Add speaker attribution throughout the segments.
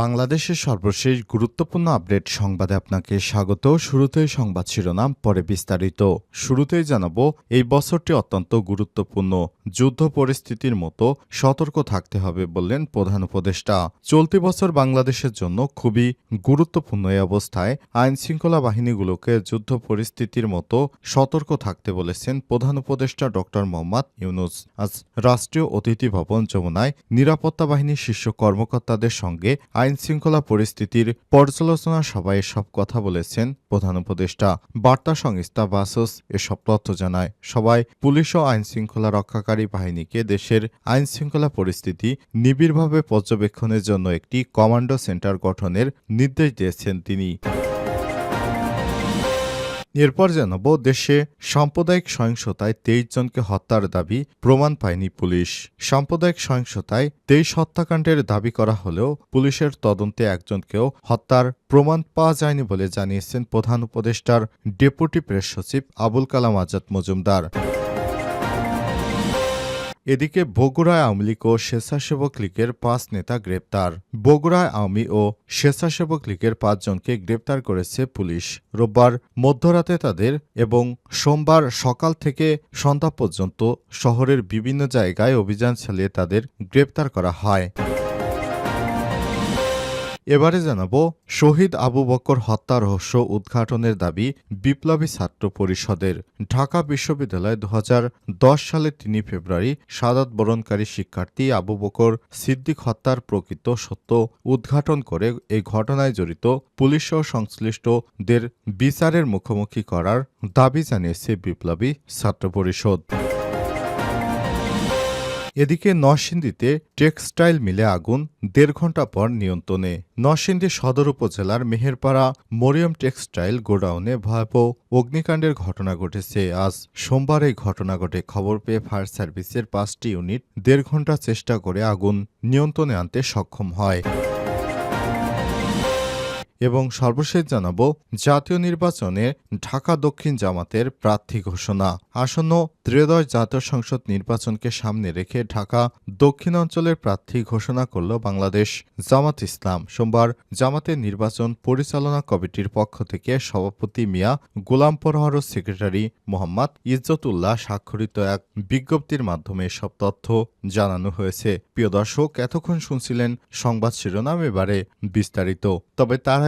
Speaker 1: বাংলাদেশের সর্বশেষ গুরুত্বপূর্ণ আপডেট সংবাদে আপনাকে স্বাগত। শুরুতেই সংবাদ শিরোনাম, পরে বিস্তারিত। শুরুতেই জানাব, এই বছরটি অত্যন্ত গুরুত্বপূর্ণ। যুদ্ধ পরিস্থিতির মতো সতর্ক থাকতে হবে বললেন প্রধান উপদেষ্টা। চলতি বছর বাংলাদেশের জন্য খুবই গুরুত্বপূর্ণ এই অবস্থায় আইন শৃঙ্খলা বাহিনীগুলোকে যুদ্ধ পরিস্থিতির মতো সতর্ক থাকতে বলেছেন প্রধান উপদেষ্টা ডক্টর মোহাম্মদ ইউনুস। আজ রাষ্ট্রীয় অতিথি ভবন যমুনায় নিরাপত্তা বাহিনীর শীর্ষ কর্মকর্তাদের সঙ্গে আইন শৃঙ্খলা পরিস্থিতির পর্যালোচনা সভায় সব কথা বলেছেন প্রধান উপদেষ্টা। বার্তা সংস্থা বাসস এসব তথ্য জানায়। সবাই পুলিশ ও আইন শৃঙ্খলা রক্ষাকারী বাহিনীকে দেশের আইন শৃঙ্খলা পরিস্থিতি নিবিড়ভাবে পর্যবেক্ষণের জন্য একটি কমান্ডো সেন্টার গঠনের নির্দেশ দিয়েছেন তিনি। এরপর জানাব দেশে সাম্প্রদায়িক সহিংসতায় তেইশ জনকে হত্যার দাবি প্রমাণ পায়নি পুলিশ। সাম্প্রদায়িক সহিংসতায় তেইশ হত্যাকাণ্ডের দাবি করা হলেও পুলিশের তদন্তে একজনকেও হত্যার প্রমাণ পাওয়া যায়নি বলে জানিয়েছেন প্রধান উপদেষ্টার ডেপুটি প্রেস সচিব আবুল কালাম আজাদ মজুমদার। এদিকে বগুড়ায় আওয়ামী লীগ ও স্বেচ্ছাসেবক লীগের পাঁচ নেতা গ্রেপ্তার। বগুড়ায় আওয়ামী ও স্বেচ্ছাসেবক লীগের পাঁচজনকে গ্রেপ্তার করেছে পুলিশ। রোববার মধ্যরাতে তাদের এবং সোমবার সকাল থেকে সন্ধ্যা পর্যন্ত শহরের বিভিন্ন জায়গায় অভিযান চালিয়ে তাদের গ্রেপ্তার করা হয়। এবারে জানাব, শহীদ আবু বকর হত্যা রহস্য উদ্ঘাটনের দাবি বিপ্লবী ছাত্র পরিষদের। ঢাকা বিশ্ববিদ্যালয় দু দশ সালের তিন ফেব্রুয়ারি সাদাত বরণকারী শিক্ষার্থী আবু বকর সিদ্দিক হত্যার প্রকৃত সত্য উদ্ঘাটন করে এই ঘটনায় জড়িত পুলিশ ও সংশ্লিষ্টদের বিচারের মুখোমুখি করার দাবি জানিয়েছে বিপ্লবী ছাত্র পরিষদ। এদিকে নরসিংদীতে টেক্সটাইল মিলে আগুন দেড় ঘণ্টা পর নিয়ন্ত্রণে। নরসিংদী সদর উপজেলার মেহেরপাড়া মরিয়ম টেক্সটাইল গোডাউনে ভয়াবহ অগ্নিকাণ্ডের ঘটনা ঘটেছে। আজ সোমবার এই ঘটনা ঘটে। খবর পেয়ে ফায়ার সার্ভিসের পাঁচটি ইউনিট দেড় ঘণ্টা চেষ্টা করে আগুন নিয়ন্ত্রণে আনতে সক্ষম হয়। এবং সর্বশেষ জানাব, জাতীয় নির্বাচনে ঢাকা দক্ষিণ জামাতের প্রার্থী ঘোষণা। আসন্ন ত্রয়োদশ জাতীয় সংসদ নির্বাচনকে সামনে রেখে ঢাকা দক্ষিণ অঞ্চলের প্রার্থী ঘোষণা করল বাংলাদেশ জামাত ইসলাম। সোমবার জামাতের নির্বাচন পরিচালনা কমিটির পক্ষ থেকে সভাপতি মিয়া গোলাম পরহর ও সেক্রেটারি মোহাম্মদ ইজ্জতুল্লাহ স্বাক্ষরিত এক বিজ্ঞপ্তির মাধ্যমে সব তথ্য জানানো হয়েছে। প্রিয় দর্শক, এতক্ষণ শুনছিলেন সংবাদ শিরোনাম, এবারে বিস্তারিত। তবে তার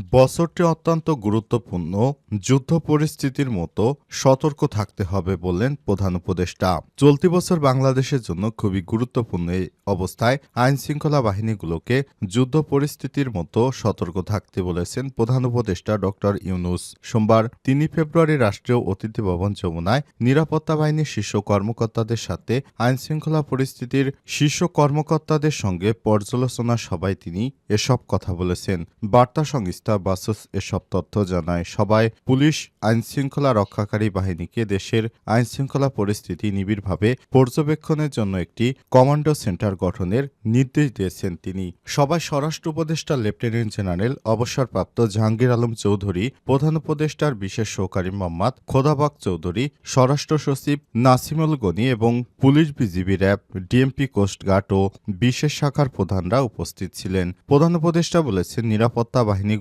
Speaker 1: বছরটি অত্যন্ত গুরুত্বপূর্ণ। যুদ্ধ পরিস্থিতির মতো সতর্ক থাকতে হবে বললেন প্রধান উপদেষ্টা। চলতি বছর বাংলাদেশের জন্য খুবই গুরুত্বপূর্ণ এই অবস্থায় আইন শৃঙ্খলা বাহিনীগুলোকে যুদ্ধ পরিস্থিতির মতো সতর্ক থাকতে বলেছেন প্রধান উপদেষ্টা ডক্টর ইউনুস। সোমবার তিন ফেব্রুয়ারি রাষ্ট্রীয় অতিথি ভবন যমুনায় নিরাপত্তা বাহিনীর শীর্ষ কর্মকর্তাদের সাথে আইন শৃঙ্খলা পরিস্থিতির শীর্ষ কর্মকর্তাদের সঙ্গে পর্যালোচনা সভায় তিনি এসব কথা বলেছেন। বার্তা সংস্থা বাসস, এসব তথ্য জানায় সবাই। পুলিশ আইন শৃঙ্খলা রক্ষাকারী বাহিনীকে দেশের আইনশৃঙ্খলা পরিস্থিতি নিবিড়ভাবে পর্যবেক্ষণের জন্য একটি কমান্ডো সেন্টার গঠনের নির্দেশ দিয়েছেন তিনি। সবাই স্বরাষ্ট্র উপদেষ্টা, লেফটেন্যান্ট জেনারেল, অবসরপ্রাপ্ত জাহাঙ্গীর আলম চৌধুরী, প্রধান উপদেষ্টার বিশেষ সহকারী মোহাম্মদ খোদাবাক চৌধুরী, স্বরাষ্ট্র সচিব নাসিমুল গনি এবং police BGB RAB, DMP coast guard ও বিশেষ শাখার প্রধানরা উপস্থিত ছিলেন। প্রধান উপদেষ্টা বলেছেন, নিরাপত্তা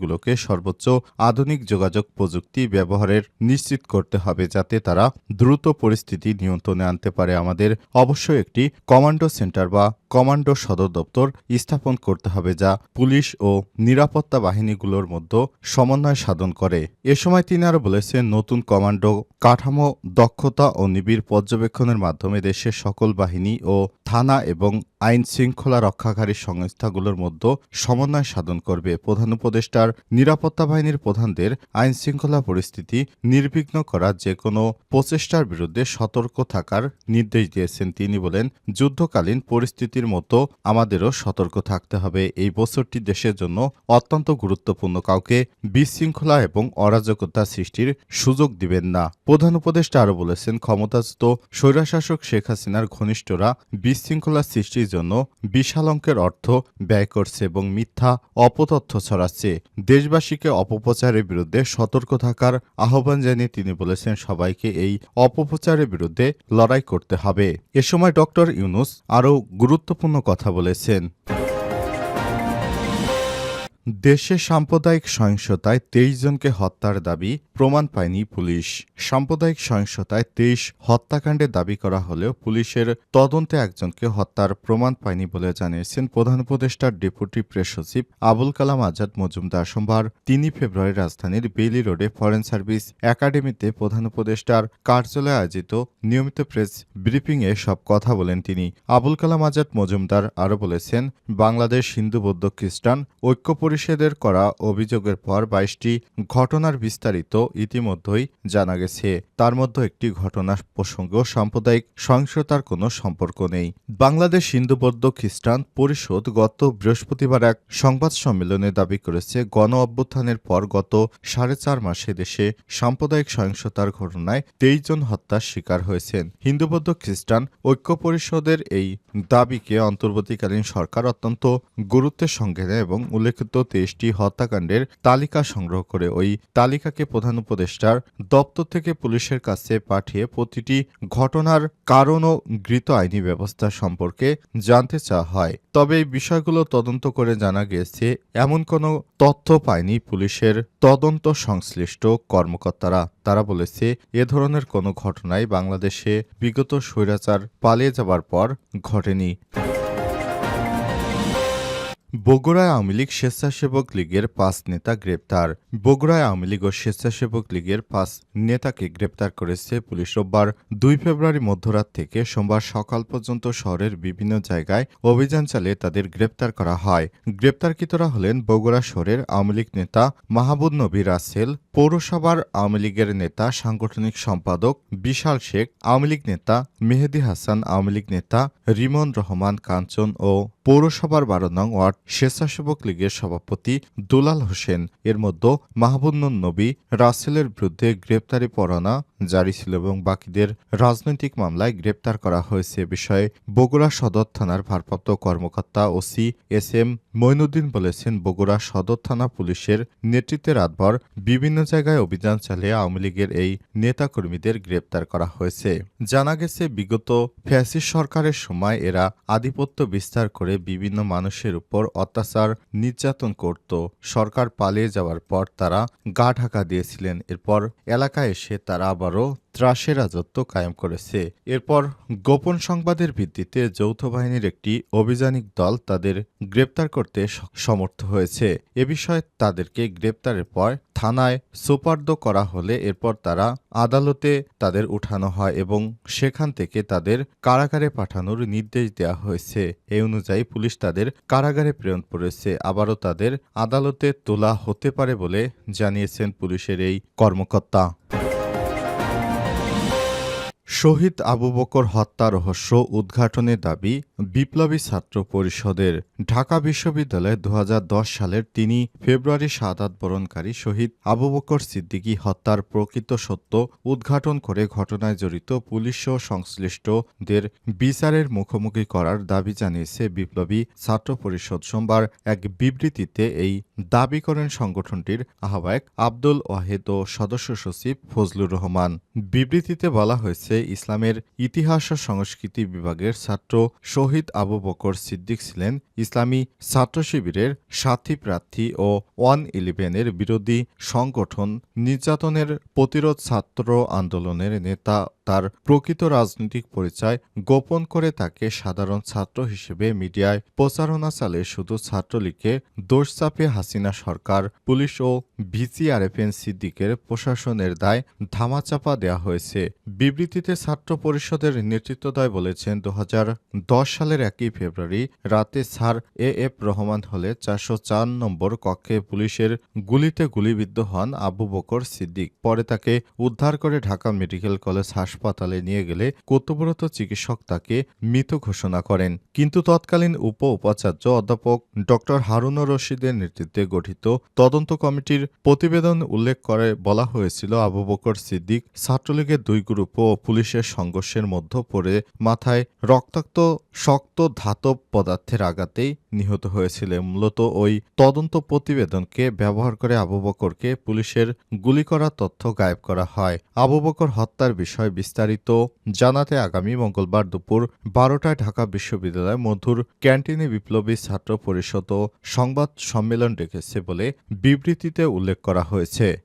Speaker 1: বাহিনীগুলোকে সর্বোচ্চ আধুনিক যোগাযোগ প্রযুক্তি ব্যবহারের নিশ্চিত করতে হবে যাতে তারা দ্রুত পরিস্থিতি নিয়ন্ত্রণে আনতে পারে। আমাদের অবশ্যই একটি কমান্ডো সেন্টার বা কমান্ডো সদর দপ্তর স্থাপন করতে হবে যা পুলিশ ও নিরাপত্তা বাহিনীগুলোর মধ্যে সমন্বয় সাধন করে। এ সময় তিনি আরও বলেছেন, নতুন কমান্ডো কাঠামো, দক্ষতা ও নিবিড় পর্যবেক্ষণের মাধ্যমে দেশের সকল বাহিনী ও থানা এবং আইন শৃঙ্খলা রক্ষাকারী সংস্থাগুলোর মধ্যে সমন্বয় সাধন করবে। প্রধান উপদেষ্টার নিরাপত্তা বাহিনীর প্রধানদের আইন শৃঙ্খলা পরিস্থিতি নির্বিঘ্ন করার যে কোনো প্রচেষ্টার বিরুদ্ধে সতর্ক থাকার নির্দেশ দিয়েছেন। তিনি বলেন, যুদ্ধকালীন পরিস্থিতির মতো আমাদেরও সতর্ক থাকতে হবে। এই বছরটি দেশের জন্য অত্যন্ত গুরুত্বপূর্ণ। কাউকে বিশৃঙ্খলা এবং অরাজকতা সৃষ্টির সুযোগ দিবেন না। প্রধান উপদেষ্টা আরও বলেছেন, ক্ষমতাচ্যুত স্বৈরাশাসক শেখ হাসিনার ঘনিষ্ঠরা বিশৃঙ্খলা সৃষ্টির জন্য বিশাল অঙ্কের অর্থ ব্যয় করছে এবং মিথ্যা অপতথ্য ছড়াচ্ছে। দেশবাসীকে অপপ্রচারের বিরুদ্ধে সতর্ক থাকার আহ্বান জানিয়ে তিনি বলেছেন, সবাইকে এই অপপ্রচারের বিরুদ্ধে লড়াই করতে হবে। এ সময় ডক্টর ইউনুস আরও গুরুত্বপূর্ণ কথা বলেছেন। দেশে সাম্প্রদায়িক সহিংসতায় তেইশ জনকে হত্যার দাবি প্রমাণ পায়নি পুলিশ। সাম্প্রদায়িক সহিংসতায় তেইশ হত্যাকাণ্ডের দাবি করা হলেও পুলিশের তদন্তে একজনকে হত্যার প্রমাণ পায়নি বলে জানিয়েছেন প্রধান উপদেষ্টার ডেপুটি প্রেস সচিব আবুল কালাম আজাদ মজুমদার। সোমবার তিনই ফেব্রুয়ারি রাজধানীর বেইলি রোডে ফরেন সার্ভিস একাডেমিতে প্রধান উপদেষ্টার কার্যালয়ে আয়োজিত নিয়মিত প্রেস ব্রিফিংয়ে সব কথা বলেন তিনি। আবুল কালাম আজাদ মজুমদার আরও বলেছেন, বাংলাদেশ হিন্দু, বৌদ্ধ, খ্রিস্টান ঐক্য পরিষদের করা অভিযোগের পর বাইশটি ঘটনার বিস্তারিত ইতিমধ্যেই জানা গেছে। তার মধ্যে একটি ঘটনা প্রসঙ্গ সাম্প্রদায়িক সহিংসতার কোনো সম্পর্ক নেই। বাংলাদেশ হিন্দু বৌদ্ধ খ্রিস্টান পরিষদ গত বৃহস্পতিবার এক সংবাদ সম্মেলনে দাবি করেছে, গণ অভ্যুত্থানের পর গত সাড়ে চার মাসে দেশে সাম্প্রদায়িক সহিংসতার ঘটনায় তেইশ জন হত্যার শিকার হয়েছেন। হিন্দু বৌদ্ধ খ্রিস্টান ঐক্য পরিষদের এই দাবিকে অন্তর্বর্তীকালীন সরকার অত্যন্ত গুরুত্বের সঙ্গে নেয় এবং উল্লেখিত তেইশটি হত্যাকাণ্ডের তালিকা সংগ্রহ করে ওই তালিকাকে প্রধান উপদেষ্টার দপ্তর থেকে পুলিশের কাছে পাঠিয়ে প্রতিটি ঘটনার কারণ ও গৃহীত আইনি ব্যবস্থা সম্পর্কে জানতে চাওয়া হয়। তবে এই বিষয়গুলো তদন্ত করে জানা গিয়েছে, এমন কোনো তথ্য পায়নি পুলিশের তদন্ত সংশ্লিষ্ট কর্মকর্তারা। তারা বলেছে, এ ধরনের কোনো ঘটনাই বাংলাদেশে বিগত স্বৈরাচার পালিয়ে যাবার পর ঘটেনি। বগুড়ায় আওয়ামী লীগ স্বেচ্ছাসেবক লীগের পাঁচ নেতা গ্রেপ্তার। বগুড়ায় আওয়ামী লীগ ও স্বেচ্ছাসেবক লীগের পাঁচ নেতাকে গ্রেপ্তার করেছে পুলিশ রোববার দুই ফেব্রুয়ারি মধ্যরাত থেকে সোমবার সকাল পর্যন্ত শহরের বিভিন্ন জায়গায় অভিযান চালিয়ে তাদের গ্রেপ্তার করা হয়। গ্রেপ্তারকৃতরা হলেন বগুড়া শহরের আওয়ামী লীগ নেতা মাহবুব নবী রাসেল, পৌরসভার আওয়ামী লীগের নেতা, সাংগঠনিক সম্পাদক বিশাল শেখ, আওয়ামী লীগ নেতা মেহেদি হাসান, আওয়ামী লীগ নেতা রিমন রহমান কাঞ্চন ও পৌরসভার বারো নং ওয়ার্ড স্বেচ্ছাসেবক লীগের সভাপতি দুলাল হোসেন। এর মধ্যে মাহবুবুন নবী রাসেলের বিরুদ্ধে গ্রেপ্তারি পরোয়ানা জারি ছিল এবং বাকিদের রাজনৈতিক মামলায় গ্রেপ্তার করা হয়েছে বিষয়ে বগুড়া সদর থানার ভারপ্রাপ্ত কর্মকর্তা ওসি এস এম মইনুদ্দিন বলেছেন, বগুড়া সদর থানা পুলিশের নেতৃত্বে রাতভর বিভিন্ন জায়গায় অভিযান চালিয়ে আওয়ামী লীগের এই নেতাকর্মীদের গ্রেপ্তার করা হয়েছে। জানা গেছে, বিগত ফ্যাসিস সরকারের সময় এরা আধিপত্য বিস্তার করে বিভিন্ন মানুষের উপর অত্যাচার, নির্যাতন করত। সরকার পালিয়ে যাওয়ার পর তারা গা ঢাকা দিয়েছিলেন। এরপর এলাকায় এসে তারা আবারও ত্রাসের রাজত্ব কায়েম করেছে। এরপর গোপন সংবাদের ভিত্তিতে যৌথ বাহিনীর একটি অভিযানিক দল তাদের গ্রেপ্তার করতে সমর্থ হয়েছে। এ বিষয়ে তাদেরকে গ্রেপ্তারের পর থানায় সোপার্দ করা হলে এরপর তারা আদালতে তাদের উঠানো হয় এবং সেখান থেকে তাদের কারাগারে পাঠানোর নির্দেশ দেওয়া হয়েছে। এই অনুযায়ী পুলিশ তাদের কারাগারে প্রেরণ করেছে। আবারও তাদের আদালতে তোলা হতে পারে বলে জানিয়েছেন পুলিশের এই কর্মকর্তা। শহীদ আবু বকর হত্যা রহস্য উদ্ঘাটনের দাবি বিপ্লবী ছাত্র পরিষদের। ঢাকা বিশ্ববিদ্যালয়ে দু হাজার দশ সালের তিনি ফেব্রুয়ারি সাদাত বরণকারী শহীদ আবু বকর সিদ্দিকী হত্যার প্রকৃত সত্য উদ্ঘাটন করে ঘটনায় জড়িত পুলিশ ও সংশ্লিষ্টদের বিচারের মুখোমুখি করার দাবি জানিয়েছে বিপ্লবী ছাত্র পরিষদ। সোমবার এক বিবৃতিতে এই দাবি করেন সংগঠনটির আহ্বায়ক আব্দুল ওয়াহেদ ও সদস্য সচিব ফজলুর রহমান। বিবৃতিতে বলা হয়েছে ইসলামের ইতিহাস ও সংস্কৃতি বিভাগের ছাত্র শহীদ আবু বকর সিদ্দিক ছিলেন ইসলামী ছাত্র শিবিরের সাথী প্রার্থী ও ওয়ান ইলেভেনের বিরোধী সংগঠন নির্যাতনের প্রতিরোধ ছাত্র আন্দোলনের নেতা। তার প্রকৃত রাজনৈতিক পরিচয় গোপন করে তাকে সাধারণ ছাত্র হিসেবে মিডিয়ায় প্রচারণা চালে শুধু ছাত্রলীগকে দোষ চাপে হাসিনা সরকার, পুলিশ ও ভিসিআরএফএন সিদ্দিকের প্রশাসনের দায় ধামাচাপা দেওয়া হয়েছে। বিবৃতিতে ছাত্র পরিষদের নেতৃত্বদয় বলেছেন দু হাজার দশ সালের একই ফেব্রুয়ারি রাতে স্যার এ এফ রহমান হলে চারশো চার নম্বর কক্ষে পুলিশের গুলিতে গুলিবিদ্ধ হন আবু বকর সিদ্দিক। পরে তাকে উদ্ধার করে ঢাকা মেডিকেল কলেজ হাসপাতালে নিয়ে গেলে কর্তব্যরত চিকিৎসক তাকে মৃত ঘোষণা করেন। কিন্তু তৎকালীন উপ উপাচার্য অধ্যাপক ড. হারুনুর রশিদের নেতৃত্বে গঠিত তদন্ত কমিটির প্রতিবেদন উল্লেখ করে বলা হয়েছিল, আবু বকর সিদ্দিক ছাত্রলীগের দুই গ্রুপ ও পুলিশের সংঘর্ষের মধ্যে পড়ে মাথায় রক্তাক্ত, শক্ত ধাতব পদার্থের আঘাতেই নিহত হয়েছিলেন মূলত ওই তদন্ত প্রতিবেদনকে ব্যবহার করে আবু বকরকে পুলিশের গুলি করা তথ্য গায়েব করা হয়। আবু বকর হত্যার বিষয় বিস্তারিত জানাতে আগামী মঙ্গলবার দুপুর বারোটায় ঢাকা বিশ্ববিদ্যালয় মধুর ক্যান্টিনে বিপ্লবী ছাত্র পরিষদ সংবাদ সম্মেলন ডেকেছে বলে বিবৃতিতে উল্লেখ করা হয়েছে।